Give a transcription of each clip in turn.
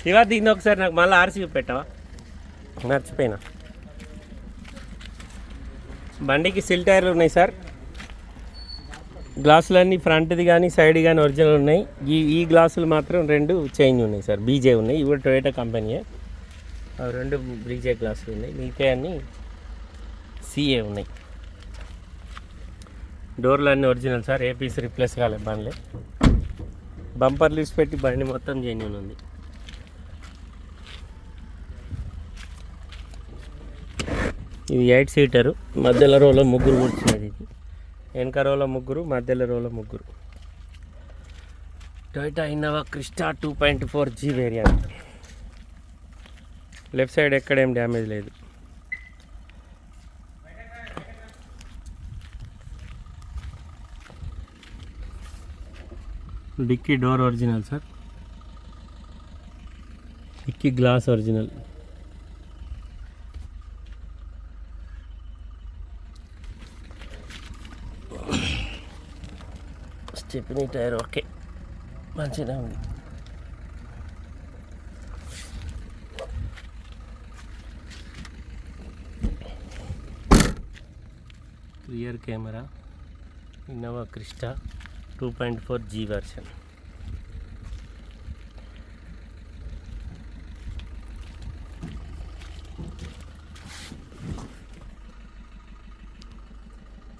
శివ దిగింది ఒకసారి నాకు మళ్ళీ ఆర్సీ పెట్టావా? మర్చిపోయినా. బండికి సిల్ టైర్లు ఉన్నాయి సార్. గ్లాసులన్నీ ఫ్రంట్ది కానీ సైడ్ కానీ ఒరిజినల్ ఉన్నాయి. ఈ ఈ గ్లాసులు మాత్రం రెండు చేంజ్ ఉన్నాయి సార్. బీజే ఉన్నాయి. ఇవి కూడా టొయోటా కంపెనీయే. అవి రెండు బీజే గ్లాసులు ఉన్నాయి. మిగతా అన్నీ సిఏ ఉన్నాయి. డోర్లు అన్నీ ఒరిజినల్ సార్. ఏ పీస్ రిప్లేస్ కాలేదు బండ్లే. బంపర్ లిఫ్ట్ పెట్టి బండి మొత్తం జెన్యున్ ఉంది. ఇది ఎయిట్ సీటరు మధ్యలో రోలో ముగ్గురు కూర్చున్నది ఇది. వెనక రోలో ముగ్గురు మధ్యలో రోలో ముగ్గురు. Toyota Innova Crysta two point four G variant left side ఎక్కడేం damage లేదు. Dickey door original sir dickey glass original stepney tyre okay మంచిగా ఉంది rear camera Innova Crysta two point four G version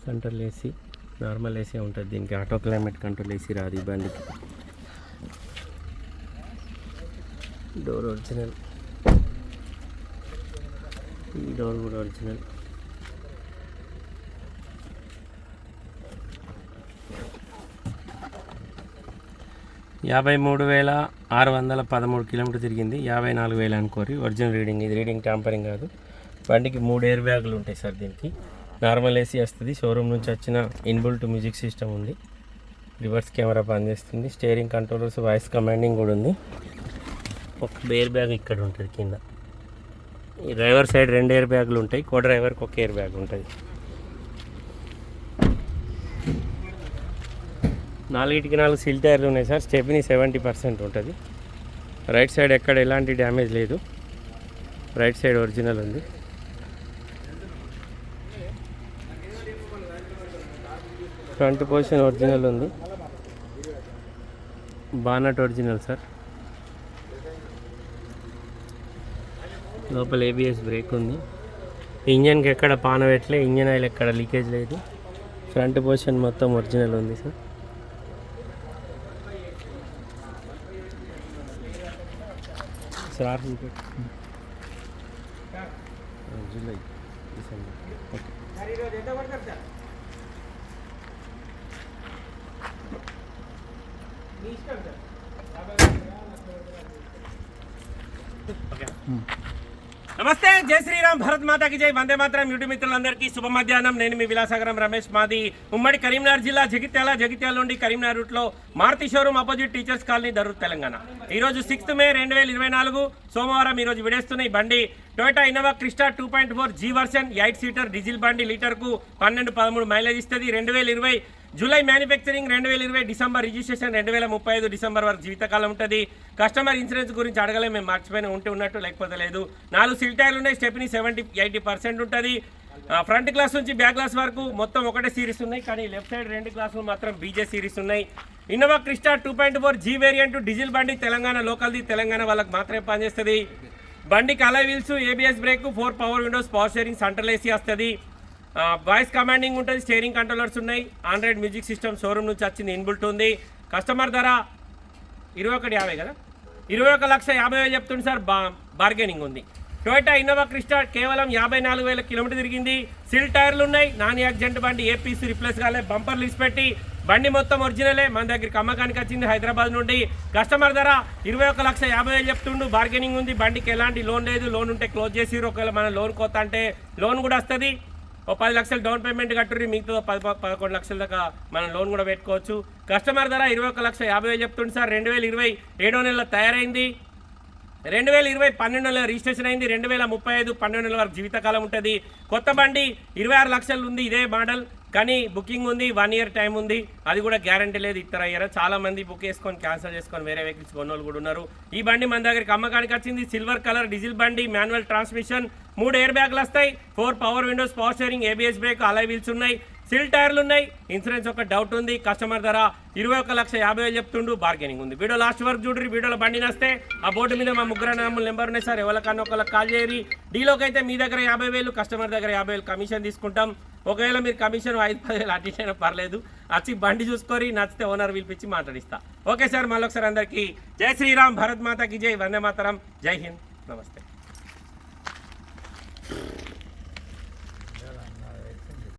central AC normal AC ఉంటుంది దీనికి auto climate control AC రాదు ఈ బండికి door original ఈ door కూడా ఒరిజినల్ యాభై మూడు వేల ఆరు వందల పదమూడు కిలోమీటర్ తిరిగింది. యాభై నాలుగు వేలు అనుకోరి ఒరిజినల్ రీడింగ్. ఇది రీడింగ్ ట్యాంపరింగ్ కాదు. బండికి మూడు ఎయిర్ బ్యాగులు ఉంటాయి సార్ దీనికి. నార్మల్ ఏసీ వస్తుంది. షోరూమ్ నుంచి వచ్చిన ఇన్బుల్ట్ మ్యూజిక్ సిస్టమ్ ఉంది. రివర్స్ కెమెరా పనిచేస్తుంది. స్టీరింగ్ కంట్రోలర్స్ వాయిస్ కమాండింగ్ కూడా ఉంది. ఒక ఎయిర్ బ్యాగ్ ఇక్కడ ఉంటుంది కింద. ఈ డ్రైవర్ సైడ్ రెండు ఎయిర్ బ్యాగులు ఉంటాయి. కో డ్రైవర్కి ఒక ఎయిర్ బ్యాగ్ ఉంటుంది. నాలుగిటికి నాలుగు సిల్ టైర్లు ఉన్నాయి సార్. స్టెప్ని సెవెంటీ పర్సెంట్ ఉంటుంది. రైట్ సైడ్ ఎక్కడ ఎలాంటి డ్యామేజ్ లేదు. రైట్ సైడ్ ఒరిజినల్ ఉంది. ఫ్రంట్ పొజిషన్ ఒరిజినల్ ఉంది. Bonnet original sir. లోపల ఏబిఎస్ బ్రేక్ ఉంది. ఇంజన్కి ఎక్కడ పాన పెట్టలే ఇంజన్ ఆయిల్ ఎక్కడ లీకేజ్ లేదు. ఫ్రంట్ పొజిషన్ మొత్తం ఒరిజినల్ ఉంది sir. Sir July December okay నమస్తే జై శ్రీరామ్ భరత్ మాతాకి జై. వందే మాత్రం యూట్యూబ్ మిత్రులందరికీ శుభ మధ్యాహ్నం. నేను మీ విలాసాగరం రమేష్ మాది. ఉమ్మడి కరీంనగర్ జిల్లా జగిత్యాల జగిత్యాల నుండి కరీంనగర్ రూట్లో Maruti showroom opposite teachers colony Darur Telangana. ఈ రోజు సిక్స్త్ మే రెండు వేల ఇరవై నాలుగు. సోమవారం ఈరోజు విడేస్తున్న ఈ బండి. Toyota Innova Crysta two point four G version eight seater diesel బండి లీటర్కు పన్నెండు పదమూడు మైలేజ్ ఇస్తుంది. రెండు వేల ఇరవై జూలై మ్యానుఫ్యాక్చరింగ్ రెండు వేల ఇరవై డిసెంబర్ రిజిస్ట్రేషన్ రెండు వేల ముప్పై ఐదు డిసెంబర్ వరకు జీవితకాలం ఉంటుంది. కస్టమర్ ఇన్సూరెన్స్ గురించి అడగలే మేము మర్చిపోయిన ఉంటే ఉన్నట్టు లేకపోతే లేదు. నాలుగు సిల్ టైర్లు ఉన్నాయి స్టెప్ని సెవెంటీ ఎయిటీ పర్సెంట్ ఉంటుంది. ఫ్రంట్ గ్లాస్ నుంచి బ్యాక్ గ్లాస్ వరకు మొత్తం ఒకటే సిరీస్ ఉన్నాయి కానీ లెఫ్ట్ సైడ్ రెండు గ్లాసులు మాత్రం బీజే సిరీస్ ఉన్నాయి. Innova Crysta two point four G variant diesel బండి తెలంగాణ లోకల్ది తెలంగాణ వాళ్ళకి మాత్రమే పనిచేస్తుంది. బండికి అలా wheels ABS brake four power windows power sharing central AC వస్తుంది. వాయిస్ కమాండింగ్ ఉంటుంది స్టీరింగ్ కంట్రోలర్స్ ఉన్నాయి. ఆండ్రాయిడ్ మ్యూజిక్ సిస్టమ్ షోరూమ్ నుంచి వచ్చింది ఇన్బుల్ట్ ఉంది. కస్టమర్ ధర ఇరవై ఒకటి యాభై కదా? ఇరవై ఒక లక్ష యాభై వేలు చెప్తుంది సార్ బా బార్గెనింగ్ ఉంది. టొయోటా ఇన్నోవా క్రిస్టా కేవలం యాభై నాలుగు వేల కిలోమీటర్ తిరిగింది. సిల్ టైర్లు ఉన్నాయి నాన్ యాక్సిడెంట్ బండి ఏపీసీ రిప్లేస్ కాలే బంపర్ లిస్ట్ పెట్టి బండి మొత్తం ఒరిజినలే మన దగ్గరికి అమ్మకానికి వచ్చింది హైదరాబాద్ నుండి. కస్టమర్ ధర ఇరవై ఒక లక్ష యాభై వేలు చెప్తుండు బార్గెనింగ్ ఉంది. బండికి ఎలాంటి లోన్ లేదు లోన్ ఉంటే క్లోజ్ చేసి ఒకవేళ మన లోన్ కొత్త అంటే లోన్ కూడా వస్తుంది. ఓ పది లక్షలు డౌన్ పేమెంట్ కట్టుర్రి మిగతా పది పదకొండు లక్షల దాకా మనం లోన్ కూడా పెట్టుకోవచ్చు. కస్టమర్ ధర ఇరవై ఒక లక్ష యాభై వేలు చెప్తుంది సార్. రెండు వేల ఇరవై ఏడో నెలలో తయారైంది. రెండు వేల ఇరవై పన్నెండు నెలల రిజిస్ట్రేషన్ అయింది. రెండు వేల ముప్పై ఐదు పన్నెండు నెలల వరకు జీవితకాలం ఉంటుంది. కొత్త బండి ఇరవై ఆరు లక్షలు ఉంది. ఇదే మోడల్ కానీ బుకింగ్ ఉంది వన్ ఇయర్ టైం ఉంది. అది కూడా గ్యారంటీ లేదు ఇతర ఇయర్ చాలా మంది బుక్ చేసుకొని క్యాన్సిల్ చేసుకొని వేరే వెహికల్స్ కొన్నోళ్ళు కూడా ఉన్నారు. ఈ బండి మన దగ్గరికి అమ్మకానికి వచ్చింది సిల్వర్ కలర్ డీజిల్ బండి మాన్యువల్ ట్రాన్స్మిషన్. మూడు ఎయిర్ బ్యాగ్లు వస్తాయి four power windows power steering ABS brake alloy wheels ఉన్నాయి. సిల్ టైర్లు ఉన్నాయి. ఇన్సూరెన్స్ ఒక డౌట్ ఉంది కస్టమర్ ధర ఇరవై ఒక లక్ష యాభై వేలు చెప్తుండు బార్గెనింగ్ ఉంది. వీడియో లాస్ట్ వరకు చూడరు వీడియోలో బండి నస్తే. ఆ బోర్డు మీద మా ముగ్గురు నమ్ముల నెంబర్ ఉన్నాయి సార్ ఎవరికన్నా ఒకళ్ళకి కాల్ చేయరు డీలోకి అయితే మీ దగ్గర యాభై వేలు కస్టమర్ దగ్గర యాభై వేలు కమిషన్ తీసుకుంటాం. ఒకవేళ మీరు కమిషన్ ఐదు పదివేలు అటు అయినా పర్లేదు. వచ్చి బండి చూసుకొని నచ్చితే ఓనర్ పిలిపించి మాట్లాడిస్తా. ఓకే సార్ మళ్ళొకసారి అందరికీ జై శ్రీరామ్ భరత్ మాతకి జై వందే మాతరం జై హింద్ నమస్తే.